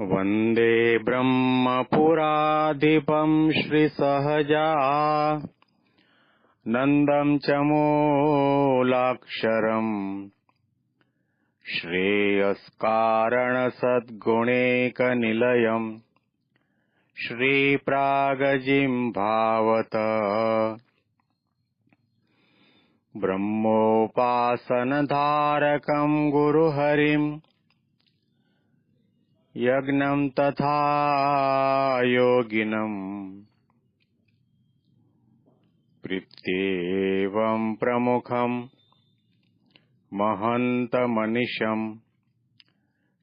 वन्दे ब्रह्मपुराधिपम् श्रीसहजा। नन्दम् च मूलाक्षरम्। श्रेयस्कारणसद्गुणैकनिलयम्। श्रीप्रागजिम् भावत। ब्रह्मोपासनधारकम् गुरुहरिम् यज्ञम् तथा योगिनम् प्रीत्येवम् प्रमुखम् महन्तमनिशम्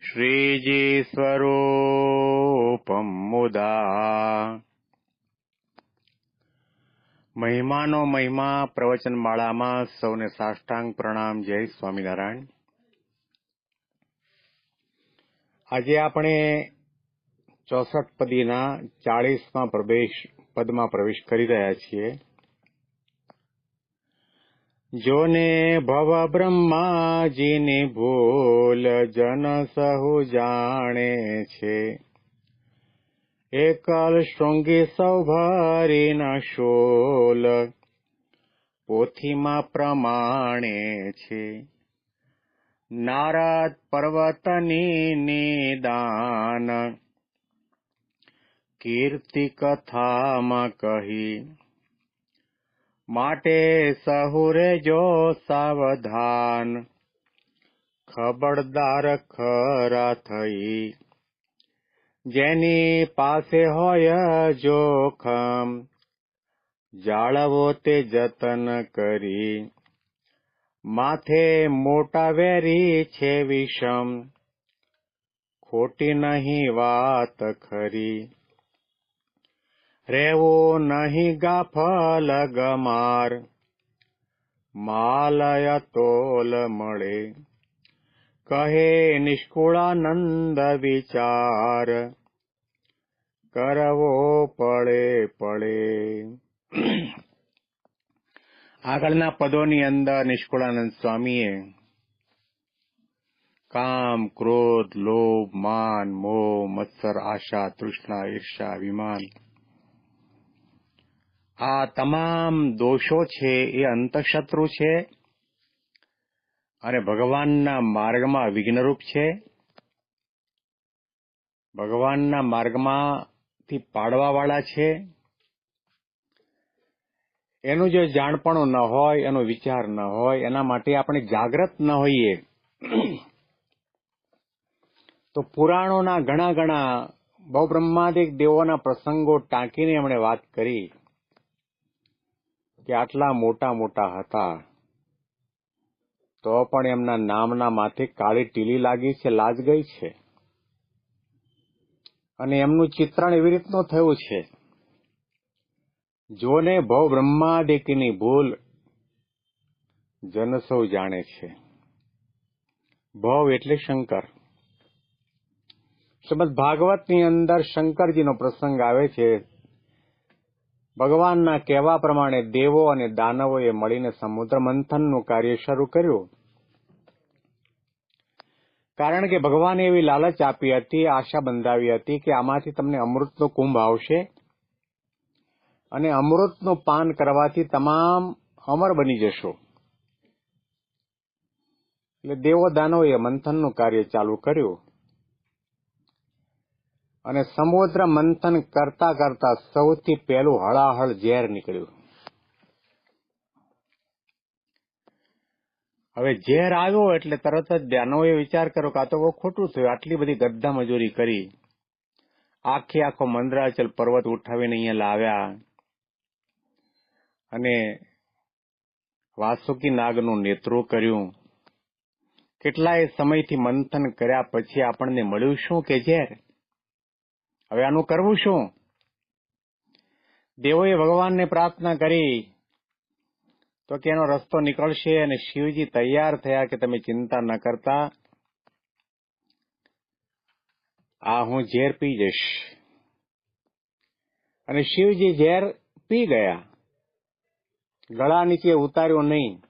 શ્રીજી મુદા મહિમાનો મહિમા પ્રવચનમાળામાં સૌને સાષ્ટાંગ પ્રણામ જય સ્વામિનારાયણ આજે આપણે ચોસઠ પદીના ચાળીસમાં પ્રવેશ પદમાં પ્રવેશ કરી રહ્યા છીએ. જોને ભવ બ્રહ્માજીની ભૂલ જન સહુ જાણે છે. એકલ શૃંગી સૌ ભરીના શોલ પોથીમાં પ્રમાણે છે. નારદ પર્વતની નિદાન કીર્તિ કથામાં કહી માટે સહુરે જો સાવધાન ખબરદાર ખરા થઈ જેની પાસે હોય જોખમ જાળવો તે જતન કરી માથે મોટા વેરી છે વિષમ. ખોટી નહીં વાત ખરી. રેવો નહીં ગાફલ ગમાર. માલય તોલ મળે. કહે નિષ્કુળાનંદ વિચાર. કરવો પડે પડે. આગળના પદોની અંદર નિષ્કુળાનંદ સ્વામીએ કામ, ક્રોધ, લોભ, માન, મોહ, મત્સર, આશા, તૃષ્ણા ઈર્ષા વિમાન આ તમામ દોષો છે, એ અંતઃશત્રુ છે અને ભગવાનના માર્ગમાં વિઘ્નરૂપ છે. ભગવાનના માર્ગમાંથી પાડવાવાળા છે. એનું જે જાણપણું ન હોય, એનો વિચાર ન હોય, એના માટે આપણે જાગ્રત ન હોઈએ. તો પુરાણોના ઘણા ઘણા બહુ બ્રહ્માદિક દેવોના પ્રસંગો ટાંકીને એમણે વાત કરી કે આટલા મોટા મોટા હતા. તો પણ એમના નામના માથે કાળી ટીલી લાગી છે, લાજ ગઈ છે. અને એમનું ચિત્રણ એવી રીતનું થયું છે. જોને ભવ બ્રહ્માદિકની ભૂલ જન સૌ જાણે છે. ભવ એટલે શંકર. શ્રીમદ ભાગવતની અંદર શંકરજીનો પ્રસંગ આવે છે. ભગવાનના કહેવા પ્રમાણે દેવો અને દાનવોએ મળીને સમુદ્ર મંથનનું કાર્ય શરૂ કર્યું. કારણ કે ભગવાને એવી લાલચ આપી હતી, આશા બંધાવી હતી કે આમાંથી તમને અમૃતનો કુંભ આવશે. અને અમૃતનું પાન કરવાથી તમામ અમર બની જશો. એટલે દેવો મંથનનું કાર્ય ચાલુ કર્યું. અને સમુદ્ર મંથન કરતા કરતા સૌથી પહેલું હળાહળ ઝેર નીકળ્યું. હવે ઝેર આવ્યો એટલે તરત જ દાનવોએ વિચાર કર્યો કે તો બહુ ખોટું થયું. આટલી બધી ગદ્દા મજૂરી કરી. આખે આખો મંદરાચલ પર્વત ઉઠાવીને અહીંયા લાવ્યા. અને વાસુકી નાગનું નેતૃ કર્યું. કેટલાય સમયથી મંથન કર્યા પછી આપણને મળ્યું શું કે ઝેર? હવે આનું કરવું શું? દેવોએ ભગવાનને પ્રાર્થના કરી. તો કે એનો રસ્તો નીકળશે અને શિવજી તૈયાર થયા કે તમે ચિંતા ન કરતા. આ હું ઝેર પી જઈશ. અને શિવજી ઝેર પી ગયા. ગળા નીચે ઉતાર્યો નહીં.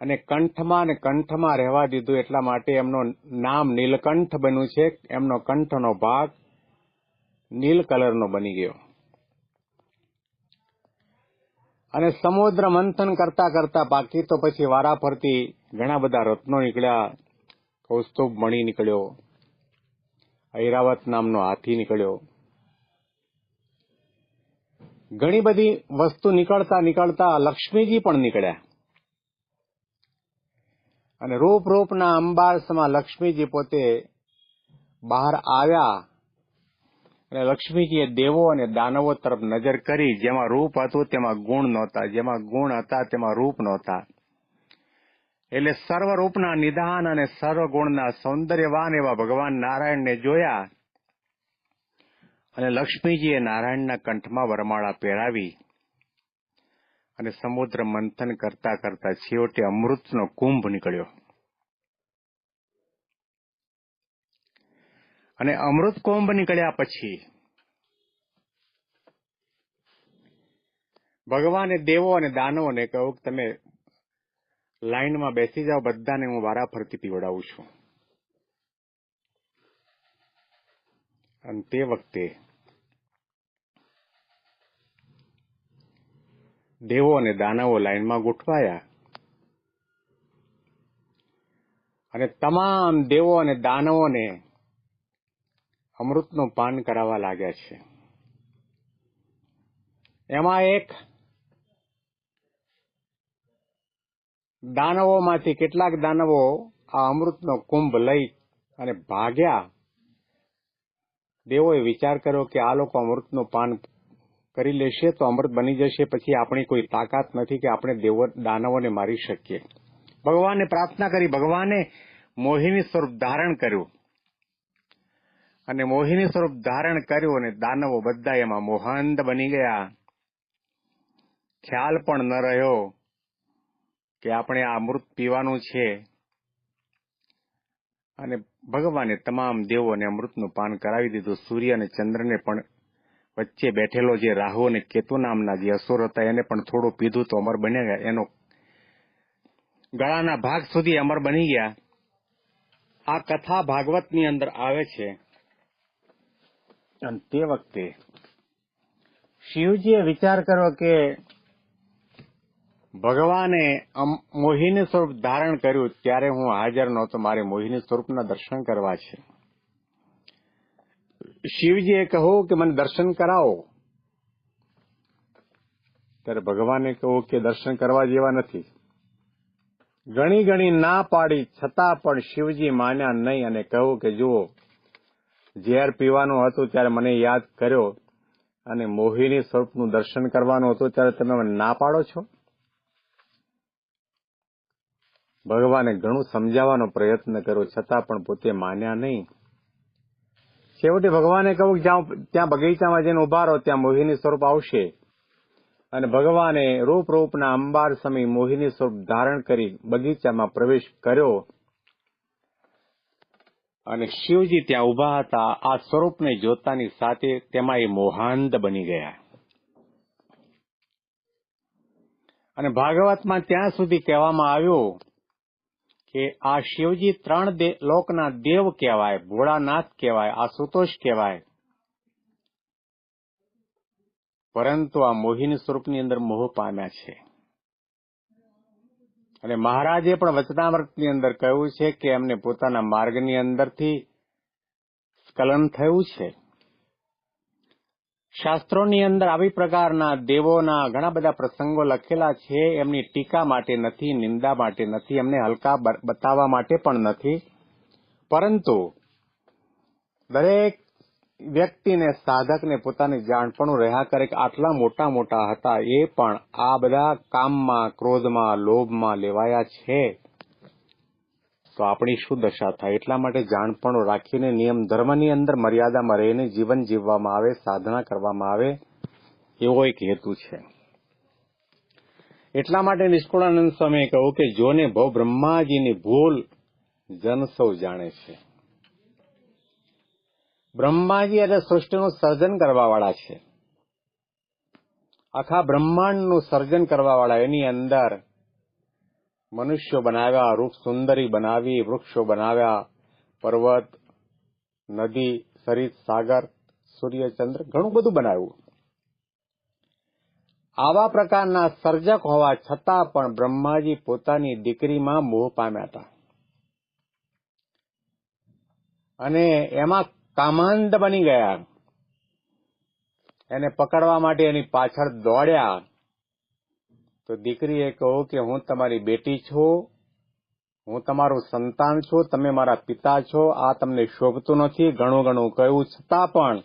અને કંઠમાં ને કંઠમાં રહેવા દીધું એટલા માટે એમનો નામ નીલકંઠ બન્યું છે. એમનો કંઠનો ભાગ નીલ કલરનો બની ગયો. અને સમુદ્ર મંથન કરતા કરતા બાકી તો પછી વારા ફરતી ઘણા બધા રત્નો નીકળ્યા. કૌસ્તુભ મણી નીકળ્યો. ઐરાવત નામનો હાથી નીકળ્યો. ઘણી બધી વસ્તુ નીકળતા નીકળતા લક્ષ્મીજી પણ નીકળ્યા. અને રૂપ રૂપના અંબારસમાં લક્ષ્મીજી પોતે બહાર આવ્યા અને લક્ષ્મીજીએ દેવો અને દાનવો તરફ નજર કરી. જેમાં રૂપ હતું તેમાં ગુણ નહોતા. જેમાં ગુણ હતા તેમાં રૂપ નહોતા. એટલે સર્વ રૂપના નિદાન અને સર્વ ગુણના સૌંદર્યવાન એવા ભગવાન નારાયણને જોયા અને લક્ષ્મીજીએ નારાયણના કંઠમાં વરમાળા પહેરાવી અને સમુદ્ર મંથન કરતા કરતા છેવટે અમૃતનો કુંભ નીકળ્યો. અને અમૃત કુંભ નીકળ્યા પછી ભગવાને દેવો અને દાનવોને કહ્યું કે તમે લાઈનમાં બેસી જાઓ, બધાને હું વારા ફરતી પીવડાવું છું. અને તે વખતે દેવો અને દાનવો લાઈનમાં ગોઠવાયા. અને તમામ દેવો અને દાનવોને અમૃતનું પાન કરાવવા લાગ્યા છે. એમાં એક દાનવોમાંથી કેટલાક દાનવો આ અમૃતનો કુંભ લઈ અને ભાગ્યા. દેવોએ વિચાર કર્યો કે આ લોકો અમૃતનું પાન કરી લેશે તો અમૃત બની જશે. પછી આપણી કોઈ તાકાત નથી કે આપણે દેવો, દાનવોને મારી શકીએ. ભગવાને પ્રાર્થના કરી. ભગવાને મોહિની સ્વરૂપ ધારણ કર્યું. અને મોહિની સ્વરૂપ ધારણ કર્યું અને દાનવો બધા એમાં મોહાંધ બની ગયા. ખ્યાલ પણ ન રહ્યો કે આપણે આ અમૃત પીવાનું છે. અને ભગવાને તમામ દેવોને અમૃતનું પાન કરાવી દીધું. સૂર્ય અને ચંદ્રને પણ વચ્ચે બેઠેલો જે રાહુ અને કેતુ નામના જે અસુર હતા, એને પણ થોડું પીધું તો અમર બની ગયા. એનો ગળાના ભાગ સુધી અમર બની ગયા. આ કથા ભાગવતની અંદર આવે છે. અને તે વખતે શિવજીએ વિચાર કર્યો કે ભગવાને મોહિની સ્વરૂપ ધારણ કર્યું, ત્યારે હું હાજર નહોતો. મારે મોહિની સ્વરૂપના દર્શન કરવા છે. શિવજીએ કહ્યું કે મને દર્શન કરાવો. ત્યારે ભગવાને કહ્યું કે દર્શન કરવા જેવા નથી. ઘણી ઘણી ના પાડી, છતાં પણ શિવજી માન્યા નહીં અને કહ્યું કે જુઓ, ઝેર પીવાનું હતું ત્યારે મને યાદ કર્યો અને મોહિની સ્વરૂપનું દર્શન કરવાનું હતું ત્યારે તમે મને ના પાડો છો? ભગવાને ઘણું સમજાવવાનો પ્રયત્ન કર્યો, છતાં પણ પોતે માન્યા નહીં. છેવટે ભગવાને કહ્યું ત્યાં બગીચામાં જઈને ઊભા રહો, ત્યાં મોહિની સ્વરૂપ આવશે. અને ભગવાને રૂપ રૂપના અંબાર સમી મોહિની સ્વરૂપ ધારણ કરી બગીચામાં પ્રવેશ કર્યો. અને શિવજી ત્યાં ઊભા હતા. આ સ્વરૂપને જોતાની સાથે તેમાં એ મોહાંત બની ગયા. અને ભાગવતમાં ત્યાં સુધી કહેવામાં આવ્યું કે આ શિવજી ત્રણ લોકના દેવ કહેવાય, ભોળાનાથ કહેવાય, આશુતોષ કહેવાય. પરંતુ આ મોહિની સ્વરૂપની અંદર મોહ પામ્યા છે. અને મહારાજે પણ વચનામૃતની અંદર કહ્યું છે કે એમને પોતાના માર્ગની અંદરથી સ્કલન થયું છે. શાસ્ત્રોની અંદર આવી પ્રકારના દેવોના ઘણા બધા પ્રસંગો લખેલા છે. એમની ટીકા માટે નથી, નિંદા માટે નથી, એમને હલકા બતાવવા માટે પણ નથી. પરંતુ દરેક વ્યક્તિને, સાધકને પોતાની જાણપણું રહ્યા કરે કે આટલા મોટા મોટા હતા એ પણ આ બધા કામમાં, ક્રોધમાં, લોભમાં લેવાયા છે. તો આપણી શું દશા થાય? એટલા માટે જાણપણું રાખીને નિયમ ધર્મની અંદર મર્યાદામાં રહીને જીવન જીવવામાં આવે, સાધના કરવામાં આવે, એવો એક હેતુ છે. એટલા માટે નિષ્કુળાનંદ સ્વામીએ કહ્યું કે જોને ભવ બ્રહ્માજીની ભૂલ જન સૌ જાણે છે. બ્રહ્માજી એટલે સૃષ્ટિનું સર્જન કરવા વાળા છે. આખા બ્રહ્માંડનું સર્જન કરવા વાળા એની અંદર મનુષ્યો બનાવ્યા, રૂપ સુંદરી બનાવી, વૃક્ષો બનાવ્યા, પર્વત, નદી સરિત સાગર, સૂર્ય, ચંદ્ર, ઘણું બધું બનાવ્યું. આવા પ્રકારના સર્જક હોવા છતાં પણ બ્રહ્માજી પોતાની દીકરીમાં મોહ પામ્યા હતા. અને એમાં કામાંત બની ગયા. એને પકડવા માટે એની પાછળ દોડ્યા. તો દીકરીએ કહ્યું કે હું તમારી બેટી છું, હું તમારું સંતાન છું, તમે મારા પિતા છો, આ તમને શોભતું નથી, ઘણું ઘણું કહ્યું. છતાં પણ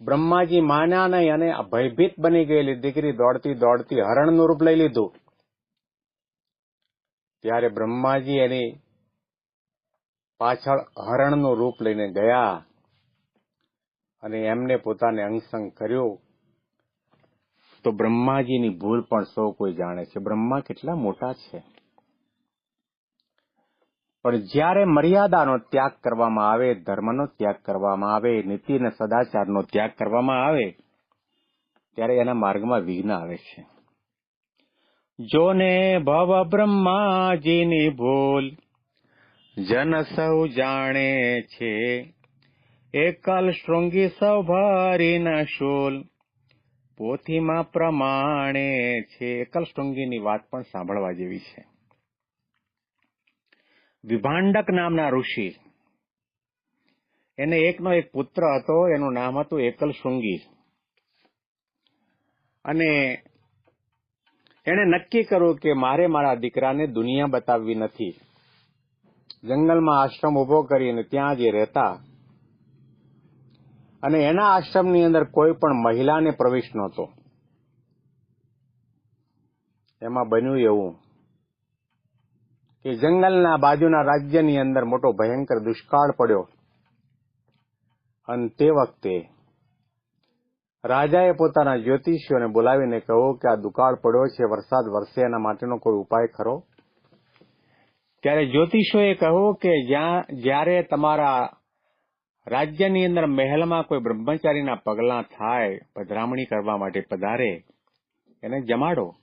બ્રહ્માજી માન્યા નહીં અને ભયભીત બની ગયેલી દીકરી દોડતી દોડતી હરણનું રૂપ લઈ લીધું. ત્યારે બ્રહ્માજી એની પાછળ હરણનું રૂપ લઈને ગયા અને એમને પોતાને અંગસંગ કર્યો. તો બ્રહ્માજીની ભૂલ પણ સૌ કોઈ જાણે છે. બ્રહ્મા કેટલા મોટા છે. પણ જ્યારે મર્યાદાનો ત્યાગ કરવામાં આવે, ધર્મનો ત્યાગ કરવામાં આવે, નીતિ અને સદાચારનો ત્યાગ કરવામાં આવે, ત્યારે એના માર્ગમાં વિઘ્ન આવે છે. જોને ભવ બ્રહ્માજીની ભૂલ, જન સૌ જાણે છે. એકલ શૃંગી સૌ ભરીના શૂલ પોથીમાં પ્રમાણે છે. એકલ શૃંગીની વાત પણ સાંભળવા જેવી છે. વિભાંડક નામના ઋષિ. એને એકનો એક પુત્ર હતો. એનું નામ હતું એકલ શૃંગી. અને એને નક્કી કર્યું કે મારે મારા દીકરાને દુનિયા બતાવવી નથી. જંગલમાં આશ્રમ ઊભો કરીને ત્યાં જે રહેતા અને એના આશ્રમની અંદર કોઈ પણ મહિલાને પ્રવેશ નહોતો. એમાં બન્યું એવું કે જંગલના બાજુના રાજ્યની અંદર મોટો ભયંકર દુષ્કાળ પડ્યો. અને તે વખતે રાજાએ પોતાના જ્યોતિષીઓને બોલાવીને કહ્યું કે આ દુકાળ પડ્યો છે, વરસાદ વરસે, એના માટેનો કોઈ ઉપાય ખરો? ત્યારે જ્યોતિષોએ કહ્યું કે જ્યાં જ્યારે તમારા રાજ્યની અંદર મહેલમાં કોઈ બ્રહ્મચારીના પગલાં થાય, પધરામણી કરવા માટે પધારે, એને જમાડો,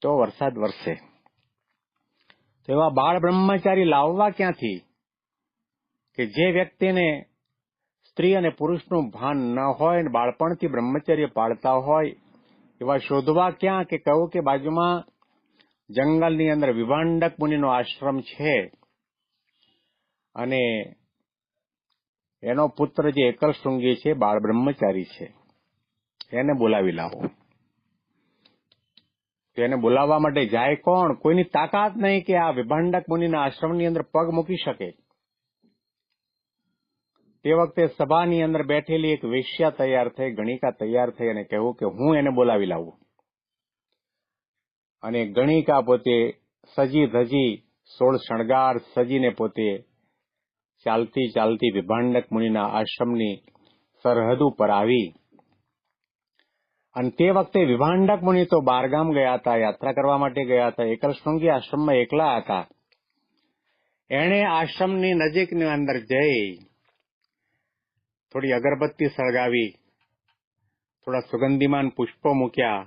તો વરસાદ વરસે. તો એવા બાળ બ્રહ્મચારી લાવવા ક્યાંથી? કે જે વ્યક્તિને સ્ત્રી અને પુરુષનું ભાન ન હોય અને બાળપણથી બ્રહ્મચર્ય પાળતા હોય, એવા શોધવા ક્યાં કે કહું કે બાજુમાં જંગલની અંદર વિભાંડક મુનિનો આશ્રમ છે. અને એનો પુત્ર જે એકલ શૃંગી છે, બાળ બ્રહ્મચારી છે, એને બોલાવી લાવો. એને બોલાવવા માટે જાય કોણ? કોઈની તાકાત નહીં કે આ વિભાંડક મુનિના આશ્રમની અંદર પગ મૂકી શકે. તે વખતે સભાની અંદર બેઠેલી એક વેશ્યા તૈયાર થઈ, ગણિકા તૈયાર થઈ અને કહેવું કે હું એને બોલાવી લાવું. અને ગણિકા પોતે સજી ધજી સોળ શણગાર સજીને પોતે ચાલતી ચાલતી વિભાંડક મુનિના આશ્રમની સરહદ ઉપર આવી. અને તે વખતે વિભાંડક મુનિ તો બારગામ ગયા હતા, યાત્રા કરવા માટે ગયા હતા. એકલ શૃંગી આશ્રમમાં એકલા હતા. એણે આશ્રમની નજીકની અંદર જઈ થોડી અગરબત્તી સળગાવી, થોડા સુગંધીમાન પુષ્પો મૂક્યા,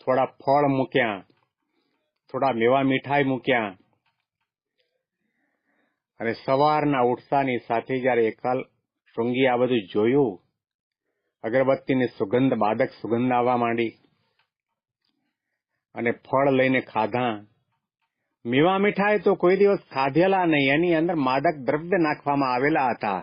થોડા ફળ મૂક્યા, થોડા મેવા મીઠાઈ મૂક્યા અને સવારના ઉઠતાની સાથે જયારે એકલ શૃંગી આ બધું જોયું, અગરબત્તીની સુગંધ બાદક સુગંધ આવવા માંડી અને ફળ લઈને ખાધા. મેવા મીઠાઈ તો કોઈ દિવસ ખાધેલા નહીં, એની અંદર માદક દ્રવ્ય નાખવામાં આવેલા હતા.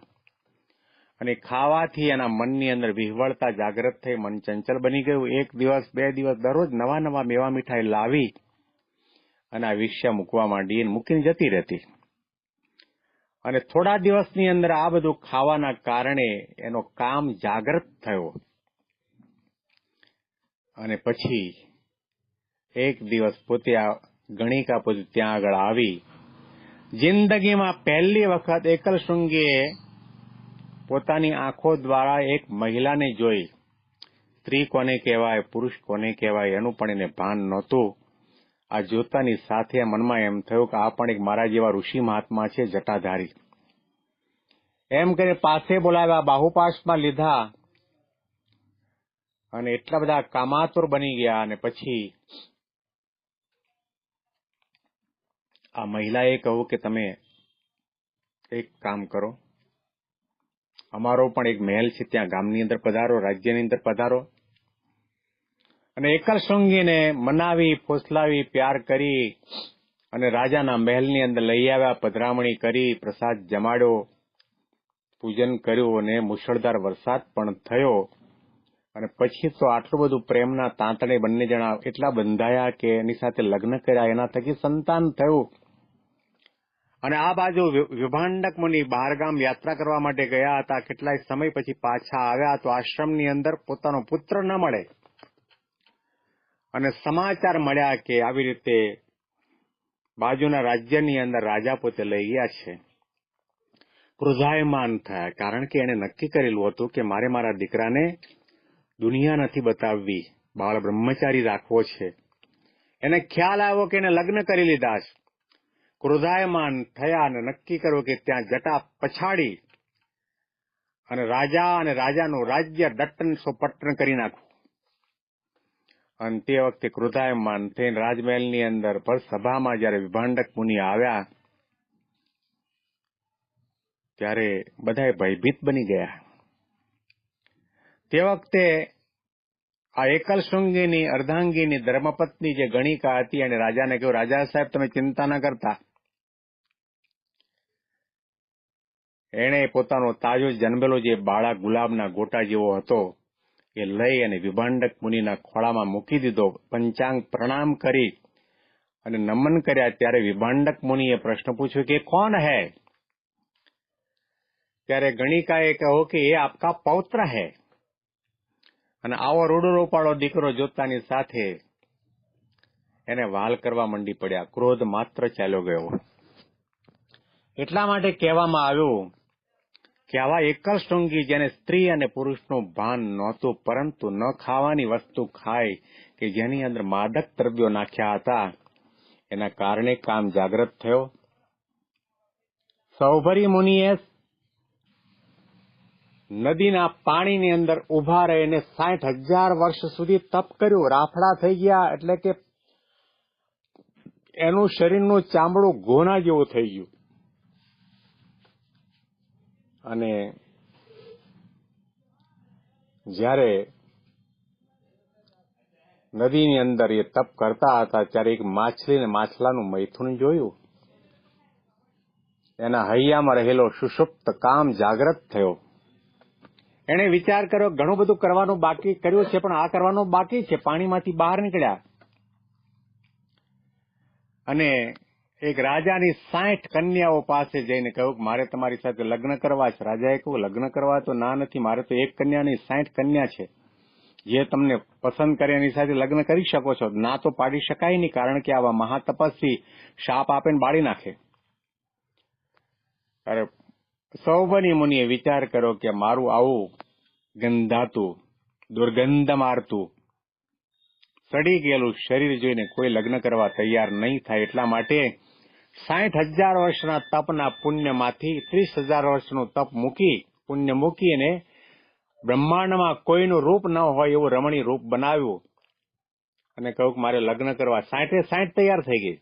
અને ખાવાથી એના મનની અંદર વિહવળતા જાગૃત થઈ, મન ચંચલ બની ગયું. એક દિવસ, બે દિવસ દરરોજ નવા નવા મેવા મીઠાઈ લાવી અને આ વિષય મૂકવા માંડી મૂકીને જતી રહેતી. અને થોડા દિવસની અંદર આ બધું ખાવાના કારણે એનો કામ જાગૃત થયો. અને પછી એક દિવસ પોતે આ ગણિકા પોતે ત્યાં આગળ આવી. જિંદગીમાં પહેલી વખત એકલ શૃંગીએ પોતાની આંખો દ્વારા એક મહિલાને જોઈ. સ્ત્રી કોને કહેવાય, પુરુષ કોને કહેવાય એનું પણ એને ભાન નહોતું. આ જોતાની સાથે મનમાં એમ થયું કે આ પણ એક મારા જેવા ઋષિ મહાત્મા છે, જટાધારી. એમ કરીને પાસે બોલાવ્યા બાહુપાસમાં લીધા અને એટલા બધા કામાતુર બની ગયા અને પછી આ મહિલાએ કહ્યું કે તમે એક કામ કરો. અમારો પણ એક મહેલ છે, ત્યાં ગામની અંદર પધારો, રાજ્યની અંદર પધારો. અને એકલ શૃંગીને મનાવી, ફોસલાવી, પ્યાર કરી અને રાજાના મહેલની અંદર લઈ આવ્યા, પધરામણી કરી, પ્રસાદ જમાડ્યો, પૂજન કર્યું અને મુશળધાર વરસાદ પણ થયો. અને પછી તો આટલું બધું પ્રેમના તાંતણે બંને જણા એટલા બંધાયા કે એની સાથે લગ્ન કર્યા, એના થકી સંતાન થયું. અને આ બાજુ વિભાંડક મુનિ બહારગામ યાત્રા કરવા માટે ગયા હતા. કેટલાય સમય પછી પાછા આવ્યા તો આશ્રમની અંદર પોતાનો પુત્ર ન મળે. અને સમાચાર મળ્યા કે આવી રીતે બાજુના રાજ્યની અંદર રાજા પોતે લઈ ગયા છે. ક્રોધાયમાન થયા. કારણ કે એને નક્કી કરેલું હતું કે મારે મારા દીકરાને દુનિયા નથી બતાવવી. બાળ બ્રહ્મચારી રાખવો છે. એને ખ્યાલ આવ્યો કે એને લગ્ન કરી લીધા છે. ક્રોધાયમાન થયા અને નક્કી કર્યું કે ત્યાં જટા પછાડી અને રાજા અને રાજાનું રાજ્ય દટ્ટન સોપટ્ટન કરી નાખવું. અને તે વખતે કૃતાયમાન થઈને રાજમહેલની અંદર પર સભામાં જ્યારે વિભાંડક મુનિ આવ્યા, ત્યારે બધાએ ભયભીત બની ગયા. તે વખતે આ એકલ શૃંગીની, અર્ધાંગીની ધર્મપત્ની જે ગણિકા હતી અને રાજાને કહ્યું, રાજા સાહેબ, તમે ચિંતા ન કરતા. એણે પોતાનો તાજો જન્મેલો જે બાળા ગુલાબના ગોટા જેવો હતો એ લઈ અને વિભાંડક મુનિના ખોળામાં મૂકી દીધો. પંચાંગ પ્રણામ કરી અને નમન કર્યા ત્યારે વિભાંડક મુનિએ પ્રશ્ન પૂછ્યો કે કોણ હે? ત્યારે ગણિકાએ કહો કે એ આપકા પૌત્ર હે. અને આવો રૂડો રોપાળો દીકરો જોતાની સાથે એને વાલ કરવા મંડી પડ્યા. ક્રોધ માત્ર ચાલ્યો ગયો. એટલા માટે કહેવામાં આવ્યું કે આવા એકલ શૃંગી જેને સ્ત્રી અને પુરુષનું ભાન નહોતું, પરંતુ ન ખાવાની વસ્તુ ખાય કે જેની અંદર માદક દ્રવ્યો નાખ્યા હતા. એના કારણે કામ જાગ્રત થયો. સૌભરી મુનિએ નદીના પાણીની અંદર ઊભા રહીને સાઠ હજાર વર્ષ સુધી તપ કર્યું. રાફડા થઈ ગયા એટલે કે એનું શરીરનું ચામડું ઘોના જેવું થઈ ગયું. અને જ્યારે નદીની અંદર એ તપ કરતા હતા, ત્યારે એક માછલીને માછલાનું મૈથુન જોયું. એના હૈયામાં રહેલો સુષુપ્ત કામ જાગ્રત થયો. એણે વિચાર કર્યો, ઘણું બધું કરવાનું બાકી કર્યું છે, પણ આ કરવાનું બાકી છે. પાણીમાંથી બહાર નીકળ્યા. અને એક રાજાની સાઠ કન્યાઓ પાસે જઈને કહ્યું કે મારે તમારી સાથે લગ્ન કરવા છે. રાજાએ કહ્યું, લગ્ન કરવા તો ના નથી, મારે તો એક કન્યાની સાઠ કન્યા છે. જે તમને પસંદ કરે એની સાથે લગ્ન કરી શકો છો. ના તો પાડી શકાય નહીં, કારણ કે આવા મહાતપસ્વી શાપ આપે ને બાળી નાખે. અરે સૌબની મુનિએ વિચાર કર્યો કે મારું આવું ગંધાતું, દુર્ગંધ મારતું, સડી ગયેલું શરીર જોઈને કોઈ લગ્ન કરવા તૈયાર નહીં થાય એટલા માટે સાઠ હજાર વર્ષના તપના પુણ્યમાંથી ત્રીસ હજાર વર્ષનું તપ મૂકી, પુણ્ય મૂકી અને બ્રહ્માંડમાં કોઈનું રૂપ ન હોય એવું રમણીય રૂપ બનાવ્યું. અને કહ્યું કે મારે લગ્ન કરવા સાઠે સાઠ તૈયાર થઈ ગઈ.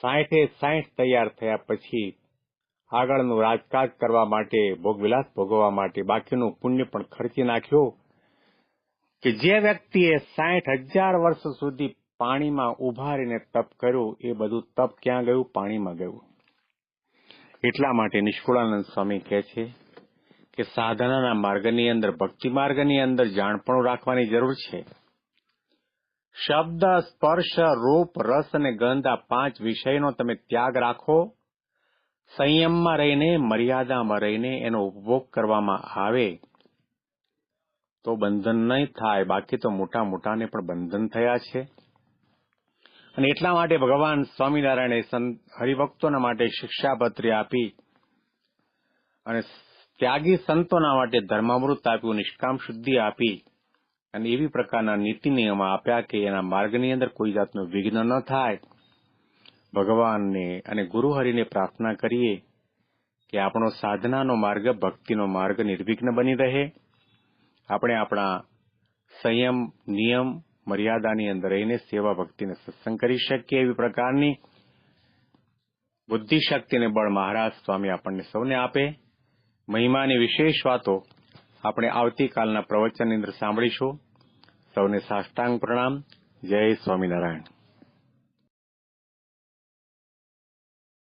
સાઠે સાઠ તૈયાર થયા પછી આગળનું રાજકાજ કરવા માટે, ભોગવિલાસ ભોગવવા માટે બાકીનું પુણ્ય પણ ખર્ચી નાખ્યું. કે જે વ્યક્તિએ સાઠ હજાર વર્ષ સુધી પાણીમાં ઊભા રહીને તપ કર્યું, એ બધું તપ ક્યાં ગયું? પાણીમાં ગયું. એટલા માટે નિષ્કુળાનંદ સ્વામી કહે છે કે સાધનાના માર્ગની અંદર, ભક્તિ માર્ગની અંદર જાણપણું રાખવાની જરૂર છે. શબ્દ, સ્પર્શ, રૂપ, રસ અને ગંધ આ પાંચ વિષયનો તમે ત્યાગ રાખો, સંયમમાં રહીને, મર્યાદામાં રહીને એનો ઉપભોગ કરવામાં આવે, તો બંધન નહીં થાય. બાકી તો મોટા મોટાને પણ બંધન થયા છે. અને એટલા માટે ભગવાન સ્વામિનારાયણે હરિભક્તોના માટે શિક્ષાપત્રી આપી અને ત્યાગી સંતોના માટે ધર્મામૃત આપ્યું નિષ્કામ શુદ્ધિ આપી અને એવી પ્રકારના નીતિ નિયમ આપ્યા કે એના માર્ગની અંદર કોઈ જાતનું વિઘ્ન ન થાય. ભગવાનને અને ગુરુહરિને પ્રાર્થના કરીએ કે આપણો સાધનાનો માર્ગ ભક્તિનો માર્ગ નિર્વિઘ્ન બની રહે. આપણે આપણા સંયમ, નિયમ મર્યાદાની અંદર રહીને સેવા ભક્તિને સત્સંગ કરી શકીએ એવી પ્રકારની બુદ્ધિ શક્તિને બળ મહારાજ સ્વામી આપણને સૌને આપે. મહિમાની વિશેષ વાતો આપણે આવતીકાલના પ્રવચનની અંદર સાંભળીશું. સૌને સાષ્ટાંગ પ્રણામ. જય સ્વામિનારાયણ.